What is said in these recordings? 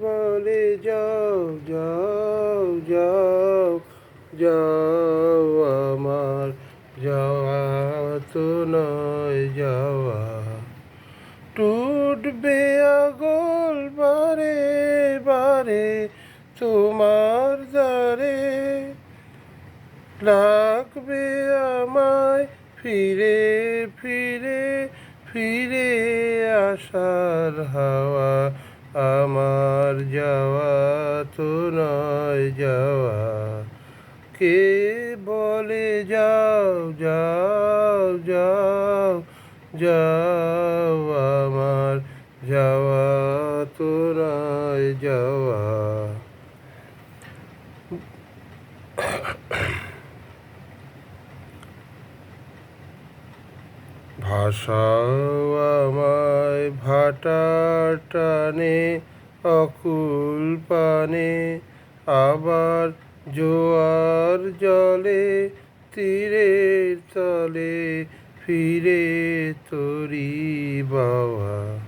বলে যাও যাও যাও যাও আমার যাওয়া তো নয় যাওয়া। টুটবে আগল বারে বারে তোমার দ্বারে। লাগবে আমায় ফিরে ফিরে ফিরে আসার হাওয়া। যাওয়া। কে বলে যাও যাও যাও যাও আমার যাওয়া তো নয় যাওয়া। ভাষাও আমায় ভাটার টানে, অকুল পানে আবার জোয়ার জলে, তীরের তলে ফিরে তরি বাবা।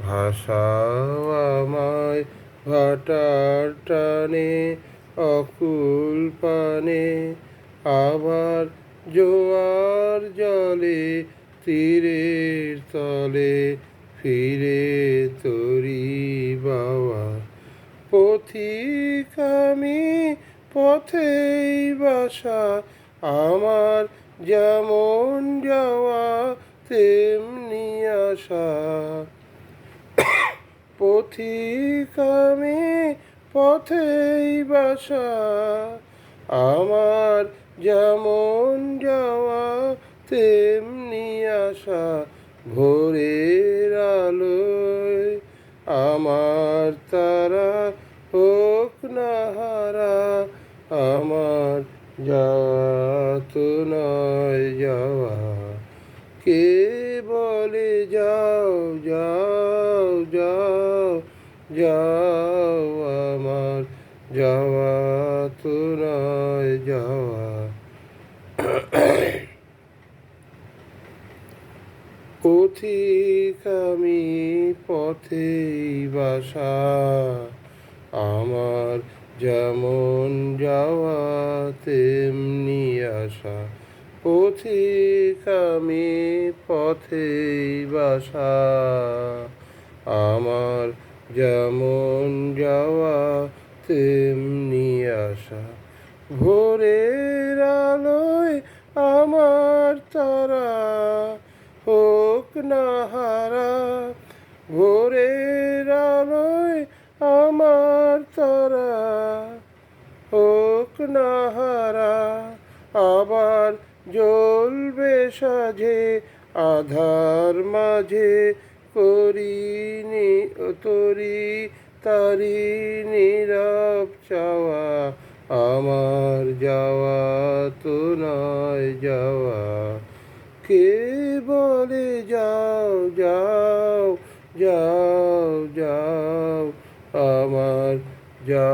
ভাষাও আমায় ভাটার টানে, অকুল পানে। আবার জোয়ার জলে, তীরের তলে ফিরে তরি বাবা। পথিক আমি পথেই বাসা, আমার যেমন যাওয়া তেমনি আসা। পথিক আমি পথেই বাসা, আমার যেমন যাওয়া তেমনি আসা। ভোরের আলোয় আমার তারা হোক না হারা আমার তো নয় যাওয়া। কে বলে যাও যাও যাও যাও আমার যাওয়া তো নয় যাওয়া। পথিক আমি পথেই বাসা। আমার যেমন যাওয়া তেমনি আসা পথিক আমি পথেই বাসা। আমার যেমন যাওয়া তেমনি আসা ভোরের আলোয় আমার তারা। হোক না হারা, ভোরের আলোয় আমার তারা। হারা আবার জ্বলবে সাঝে, আধার মাঝে করিনি তরি তারি নীরব চাওয়া, আমার যাওয়া তো নয় যাওয়া। কে বলে যাও যাও যাও যাও, আমার যাওয়া